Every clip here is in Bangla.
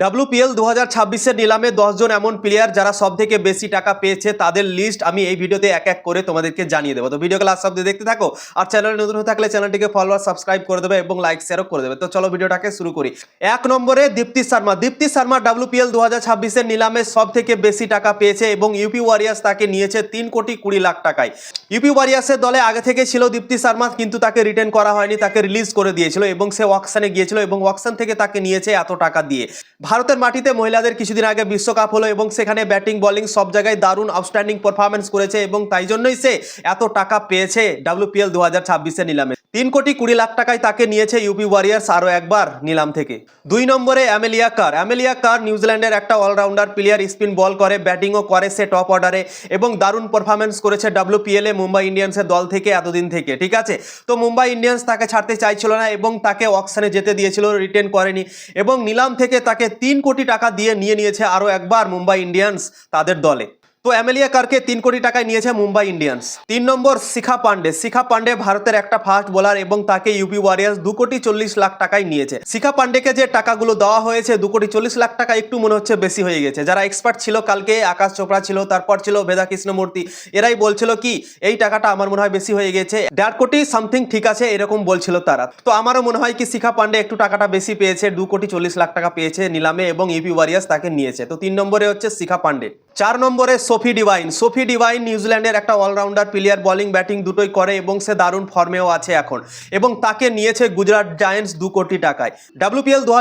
ডাব্লিউপিএল দু হাজার ছাব্বিশের নিলামে দশজন এমন প্লেয়ার যারা সব থেকে বেশি টাকা পেয়েছে, তাদের লিস্ট আমি এই ভিডিওতে এক এক করে তোমাদেরকে জানিয়ে দেবো। তো ভিডিওকে লাস্ট অব্দি দেখতে থাকো, আর চ্যানেলে নতুন হয়ে থাকলে চ্যানেলটিকে ফলোয়ার সাবস্ক্রাইব করে দেবে এবং লাইক শেয়ারও করে দেবে। তো চলো ভিডিওটাকে শুরু করি। এক নম্বরে দীপ্তি শর্মা। দীপ্তি শর্মা ডাব্লিউপিএল দু হাজার ছাব্বিশের নিলামে সব থেকে বেশি টাকা পেয়েছে এবং ইউপি ওয়ারিয়ার্স তাকে নিয়েছে তিন কোটি কুড়ি লাখ টাকায়। ইউপি ওয়ারিয়ার্সের দলে আগে থেকে ছিল দীপ্তি শর্মা, কিন্তু তাকে রিটার্ন করা হয়নি, তাকে রিলিজ করে দিয়েছিল এবং সে ওয়াকশনে গিয়েছিল এবং ওয়াকশন থেকে তাকে নিয়েছে এত টাকা দিয়ে। ভারতের মাটিতে মহিলাদের কিছুদিন আগে বিশ্বকাপ হলো এবং সেখানে ব্যাটিং, বলিং সব জায়গায় দারুণ আউটস্ট্যান্ডিং পারফরমেন্স করেছে এবং তাই জন্যই সে এত টাকা পেয়েছে ডাব্লিউপিএল দু হাজার ছাব্বিশে নিলামে। তিন কোটি কুড়ি লাখ টাকায় তাকে নিয়েছে ইউপি ওয়ারিয়ার্স আরও একবার নিলাম থেকে। দুই নম্বরে অ্যামেলিয়া কার। অ্যামেলিয়া কার নিউজিল্যান্ডের একটা অলরাউন্ডার প্লেয়ার স্পিন বল করে, ব্যাটিংও করে, সে টপ অর্ডারে এবং দারুণ পারফরমেন্স করেছে ডাব্লিউপিএল মুম্বাই ইন্ডিয়ান্সের দল থেকে এতদিন থেকে, ঠিক আছে? তো মুম্বাই ইন্ডিয়ান্স তাকে ছাড়তে চাইছিল না এবং তাকে অকশানে যেতে দিয়েছিল রিটেন করেনি এবং নিলাম থেকে তাকে তিন কোটি টাকা দিয়ে নিয়ে নিয়েছে আরও একবার মুম্বাই ইন্ডিয়ান্স তাদের দলে। তো অ্যামেলিয়া কারকে তিন কোটি টাকায় নিয়েছে মুম্বাই ইন্ডিয়ান্স। তিন নম্বর শিখা পান্ডে শিখা পান্ডে ভারতের একটা ফাস্ট বোলার এবং তাকে ইউপি ওয়ারিয়ার্স দু কোটি চল্লিশ লাখ টাকায় নিয়েছে। শিখা পান্ডেকে যে টাকাগুলো দেওয়া হয়েছে দু কোটি চল্লিশ লাখ টাকা একটু মনে হচ্ছে বেশি হয়ে গেছে। যারা এক্সপার্ট ছিল কালকে, আকাশ চোপড়া ছিল, তারপর ছিল ভেদা কৃষ্ণমূর্তি, এরাই বলছিল কি, এই টাকাটা আমার মনে হয় বেশি হয়ে গেছে। দেড় কোটি সামথিং ঠিক আছে, এরকম বলছিল তারা। তো আমারও মনে হয় কি, শিখা পান্ডে একটু টাকাটা বেশি পেয়েছে, দু কোটি চল্লিশ লাখ টাকা পেয়েছে নিলামে এবং ইউপি ওয়ারিয়ার্স তাকে নিয়েছে। তো তিন নম্বরে হচ্ছে শিখা পান্ডে চার নম্বরে সোফি ডিভাইন। সোফি ডিভাইন নিউজিল্যান্ডের একটা অলরাউন্ডার প্লেয়ার বলিং ব্যাটিং দুটোই করে এবং সে দারুণ ফর্মেও আছে এখন। এবং তাকে নিয়েছে গুজরাট জায়েন্টস দু কোটি টাকায়। ডাব্লিউপিএল দু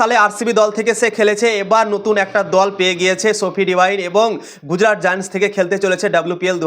সালে আরসিবি দল থেকে সে খেলেছে, এবার নতুন একটা দল পেয়ে গিয়েছে সোফি ডিভাইন এবং গুজরাট জায়েন্টস থেকে খেলতে চলেছে ডাব্লিউপিএল দু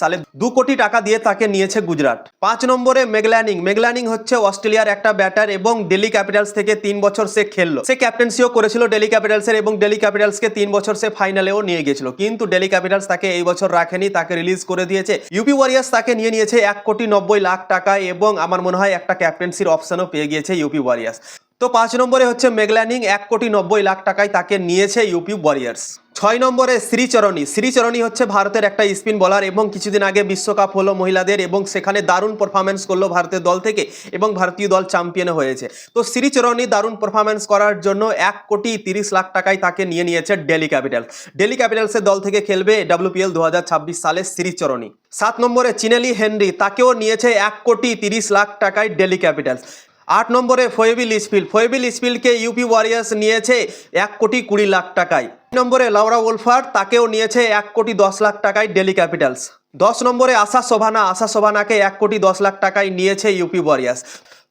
সালে। দু কোটি টাকা দিয়ে তাকে নিয়েছে গুজরাট। পাঁচ নম্বরে মেগল্যানিং মেগল্যানিং হচ্ছে অস্ট্রেলিয়ার একটা ব্যাটার এবং দিল্লি ক্যাপিটালস থেকে তিন বছর সে খেললো। সে ক্যাপ্টেন্সিও করেছিল ডেলি ক্যাপিটালসের এবং ডেলি ক্যাপিটালসকে তিন বছর সে ফাইনালেও নিয়ে গেছিল। কিন্তু ডেলি ক্যাপিটালস তাকে এই বছর রাখেনি, তাকে রিলিজ করে দিয়েছে। ইউপি ওয়ারিয়ার্স তাকে নিয়ে নিয়েছে এক কোটি নব্বই লাখ টাকা এবং আমার মনে হয় একটা ক্যাপ্টেন্সির অপশনও পেয়ে গিয়েছে ইউপি ওয়ারিয়ার্স তো পাঁচ নম্বরে হচ্ছে মেগল্যানিং এক কোটি নব্বই লাখ টাকায় তাকে নিয়েছে ইউপি ওয়ারিয়ার্স ছয় নম্বরে শ্রীচরণী। শ্রীচরণী হচ্ছে ভারতের একটা স্পিন বলার এবং কিছুদিন আগে বিশ্বকাপ হলো মহিলাদের এবং সেখানে দারুণ পারফরমেন্স করল ভারতের দল থেকে এবং ভারতীয় দল চ্যাম্পিয়ন হয়েছে। তো শ্রীচরণী দারুণ পারফরমেন্স করার জন্য এক কোটি তিরিশ লাখ টাকায় তাকে নিয়ে নিয়েছে ডেলি ক্যাপিটাল ডেলি ক্যাপিটালসের দল থেকে খেলবে ডাব্লিউপিএল দু হাজার ছাব্বিশ সালে শ্রীচরণী। সাত নম্বরে চিনেলি হেনরি, তাকেও নিয়েছে এক কোটি তিরিশ লাখ টাকায় ডেলি ক্যাপিটালস আট নম্বরে ফয়েবিল ইসপিল ফয়েবিল ইসপিলকে ইউপি ওয়ারিয়ার্স নিয়েছে এক কোটি কুড়ি লাখ টাকায়। নম্বরে লাউরা ওলফার, তাকেও নিয়েছে এক কোটি দশ লাখ টাকায় ডেলি ক্যাপিটালস। দশ নম্বরে আশা শোভানা, আশা শোভানাকে এক কোটি দশ লাখ টাকায় নিয়েছে ইউপি ওয়ারিয়ার্স।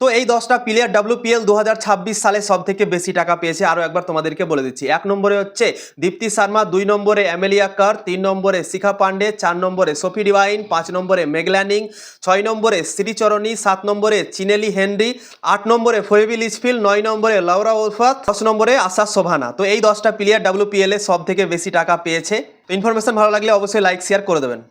তো এই দশটা প্লেয়ার ডাব্লিউপিএল দু হাজার ছাব্বিশ সালে সব থেকে বেশি টাকা পেয়েছে। আরও একবার তোমাদেরকে বলে দিচ্ছি। এক নম্বরে হচ্ছে দীপ্তি শর্মা, দুই নম্বরে অ্যামেলিয়া কার, তিন নম্বরে শিখা পান্ডে চার নম্বরে সোফি ডিভাইন, পাঁচ নম্বরে মেগল্যানিং ছয় নম্বরে শ্রীচরণী, সাত নম্বরে চিনেলি হেনরি, আট নম্বরে ফয়েবিল ইসফিল নয় নম্বরে লাউরা ওলফাত, দশ নম্বরে আশা শোভানা। তো এই দশটা প্লেয়ার ডাব্লিউপিএল সব থেকে বেশি টাকা পেয়েছে। তো ইনফরমেশন ভালো লাগলে অবশ্যই লাইক শেয়ার করে দেবেন।